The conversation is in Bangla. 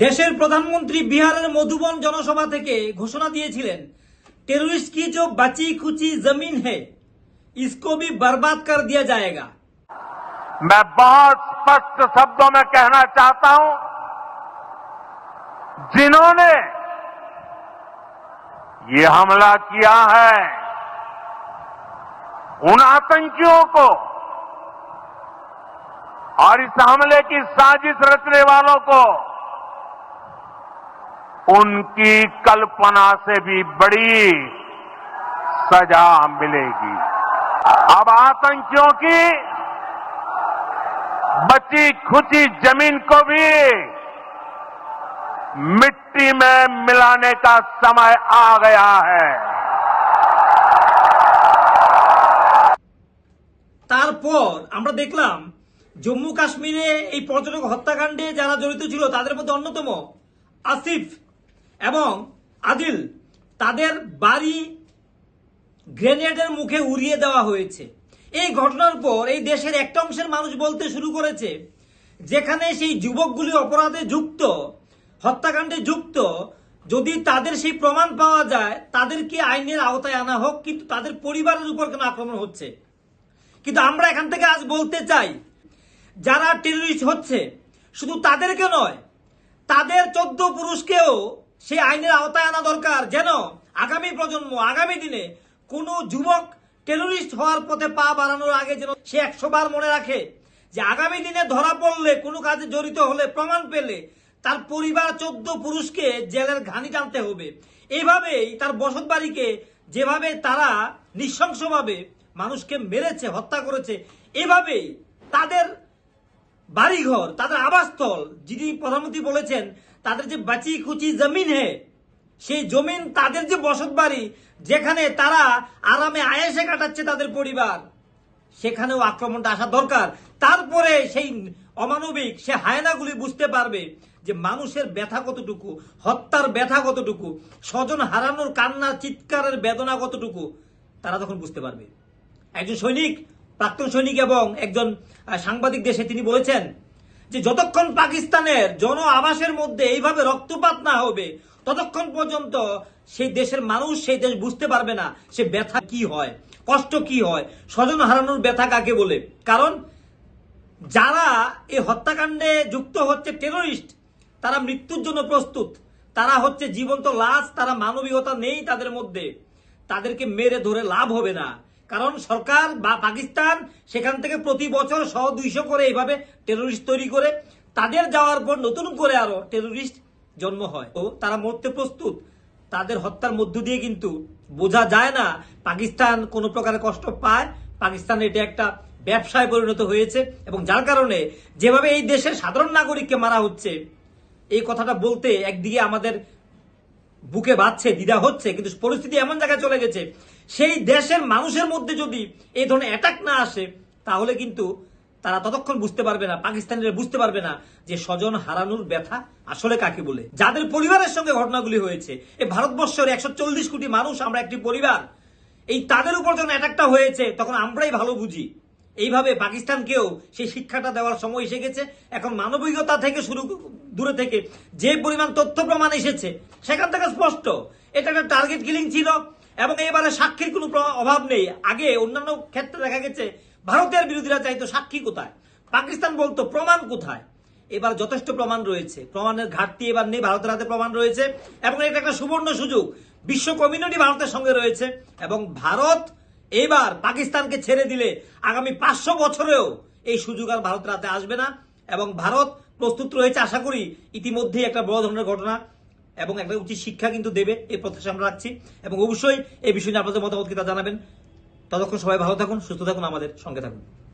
দেশের প্রধানমন্ত্রী বিহারের মধুবন জনসভা থেকে ঘোষণা দিয়েছিলেন टेररिस्ट की जो बची खुची जमीन है इसको भी बर्बाद कर दिया जाएगा मैं बहुत स्पष्ट शब्दों में कहना चाहता हूं जिन्होंने ये हमला किया है उन आतंकियों को और इस हमले की साजिश रचने वालों को उनकी कल्पना से भी बड़ी सजा मिलेगी अब आतंकियों की बची खुची जमीन को भी मिट्टी में मिलाने का समय आ गया है তারপর আমরা দেখলাম জম্মু কাশ্মীরে এই পর্যটক হত্যাকাণ্ডে যারা জড়িত ছিল তাদের মধ্যে অন্যতম আসিফ এবং আদিল, তাদের বাড়ি গ্রেনেডের মুখে উড়িয়ে দেওয়া হয়েছে। এই ঘটনার পর এই দেশের একটা অংশের মানুষ বলতে শুরু করেছে, যেখানে সেই যুবকগুলি অপরাধে যুক্ত, হত্যাকাণ্ডে যুক্ত, যদি তাদের সেই প্রমাণ পাওয়া যায়, তাদেরকে আইনের আওতায় আনা হোক, কিন্তু তাদের পরিবারের উপর কেন আক্রমণ হচ্ছে? কিন্তু আমরা এখান থেকে আজ বলতে চাই, যারা টেররিস্ট হচ্ছে, শুধু তাদেরকে নয়, তাদের চোদ্দ পুরুষকেও সেই আইনের আওতায় আনা দরকার। যেন আগামী প্রজন্ম, আগামী দিনে কোনো যুবক টেররিস্ট হওয়ার পথে পা বাড়ানোর আগে যেন সে একশো বার মনে রাখে যে আগামী দিনে ধরা পড়লে, কোনো কাজে জড়িত হলে, প্রমাণ পেলে তার পরিবার চোদ্দ পুরুষকে জেলের ঘানি টানতে হবে। এইভাবেই তার বসত বাড়িকে যেভাবে তারা নৃশংসভাবে মানুষকে মেরেছে, হত্যা করেছে, এভাবেই তাদের বাড়িঘর, তাদের আবাসস্থল। যিনি প্রধানমন্ত্রী বলেছেন, তাদের যে বাঁচি কুচি জমিন হে, সেই জমিন তাদের যে বসত বাড়ি যেখানে তারা আরামে আয়েসে কাটাচ্ছে তাদের পরিবার, সেখানেও আক্রমণটা আসা দরকার। তারপরে সেই অমানবিক, সে হায়নাগুলি বুঝতে পারবে যে মানুষের ব্যথা কতটুকু, হত্যার ব্যথা কতটুকু, স্বজন হারানোর কান্নার, চিৎকারের বেদনা কতটুকু, তারা তখন বুঝতে পারবে। একজন সৈনিক প্রাক্তন সৈনিক এবং একজন সাংবাদিক দেশে তিনি বলেছেন যে যতক্ষণ পাকিস্তানের জন আবাসের মধ্যে এইভাবে রক্তপাত না হবে, ততক্ষণ পর্যন্ত সেই দেশের মানুষ, সেই দেশ বুঝতে পারবে না সে ব্যথা কি হয়, কষ্ট কি হয়, স্বজন হারানোর ব্যথা কাকে বলে। কারণ যারা এই হত্যাকাণ্ডে যুক্ত হচ্ছে টেররিস্ট তারা মৃত্যুর জন্য প্রস্তুত। তারা হচ্ছে জীবন্ত লাশ, তারা মানবিকতা নেই তাদের মধ্যে। তাদেরকে মেরে ধরে লাভ হবে না। কারণ সরকার বা পাকিস্তান সেখান থেকে প্রতি বছর শ দুইশো করে এইভাবে টেররিস্ট তৈরি করে। তাদের যাওয়ার পর নতুন করে আরও টেররিস্ট জন্ম হয়। ও তারা মরতে প্রস্তুত। তাদের হত্যার মধ্য দিয়ে কিন্তু বোঝা যায় না পাকিস্তান কোনো প্রকারের কষ্ট পায়। পাকিস্তান এটা একটা ব্যবসায় পরিণত হয়েছে এবং যার কারণে যেভাবে এই দেশের সাধারণ নাগরিককে মারা হচ্ছে, এই কথাটা বলতে একদিকে আমাদের বুকে বাঁচছে দ্বিধা হচ্ছে, কিন্তু পরিস্থিতি এমন জায়গায় চলে গেছে সেই দেশের মানুষের মধ্যে যদি এই ধরনের অ্যাটাক না আসে, তাহলে কিন্তু তারা ততক্ষণ বুঝতে পারবে না, পাকিস্তানিরা বুঝতে পারবে না যে স্বজন হারানোর ব্যথা আসলে কাকে বলে। যাদের পরিবারের সঙ্গে ঘটনাগুলি হয়েছে, এই ভারতবর্ষের একশো চল্লিশ কোটি মানুষ আমরা একটি পরিবার, এই তাদের উপর যখন অ্যাটাকটা হয়েছে, তখন আমরাই ভালো বুঝি। এইভাবে পাকিস্তানকেও সেই শিক্ষাটা দেওয়ার সময় এসে গেছে। এখন মানবিকতা থেকে শুরু দূরে থেকে যে পরিমাণ তথ্য প্রমাণ এসেছে, সেখান থেকে স্পষ্ট। এটা একটা টার্গেট কিলিং ছিল। এবং এবারে সাক্ষীর কোনো অভাব নেই। আগে অন্যান্য ক্ষেত্রে দেখা গেছে, ভারতের বিরোধীরা চাইতো সাক্ষী কোথায়? পাকিস্তান বলতো প্রমাণ কোথায়? এবার যথেষ্ট প্রমাণ রয়েছে। প্রমাণের ঘাটতি এবার নেই, ভারতের হাতে প্রমাণ রয়েছে। এবং এটা একটা সুবর্ণ সুযোগ। বিশ্ব কমিউনিটি ভারতের সঙ্গে রয়েছে। এবং ভারত এবার পাকিস্তানকে ছেড়ে দিলে আগামী পাঁচশো বছরেও এই সুযোগ আর ভারতের হাতে আসবে না। এবং ভারত প্রস্তুত রয়েছে, আশা করি, ইতিমধ্যেই একটা বড় ধরনের ঘটনা। এবং একটা উচিত শিক্ষা কিন্তু দেবে, এই প্রত্যাশা আমরা রাখছি। এবং অবশ্যই এই বিষয়ে আপনাদের মতামত কি তা জানাবেন। ততক্ষণ সবাই ভালো থাকুন, সুস্থ থাকুন, আমাদের সঙ্গে থাকুন।